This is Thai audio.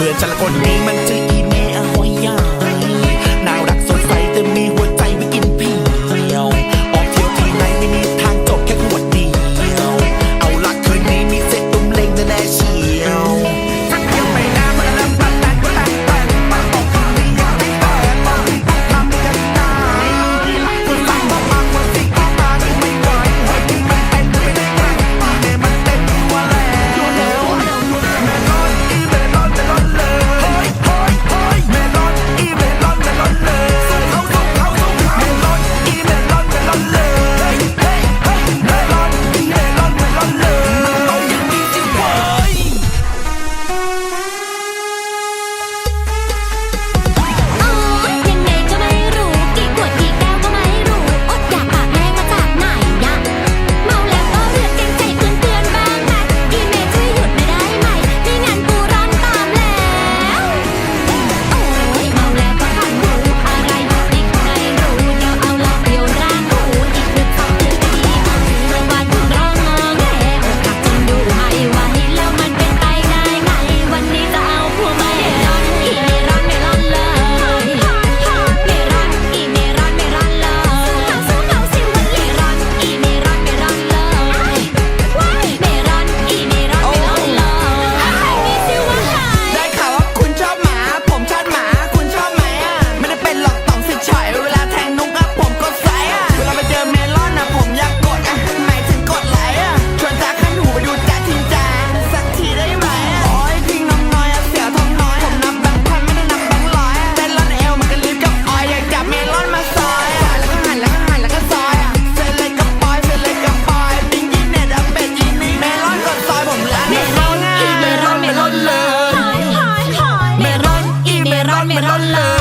เพื่อนฉันละคนนี้มันจะ it all love.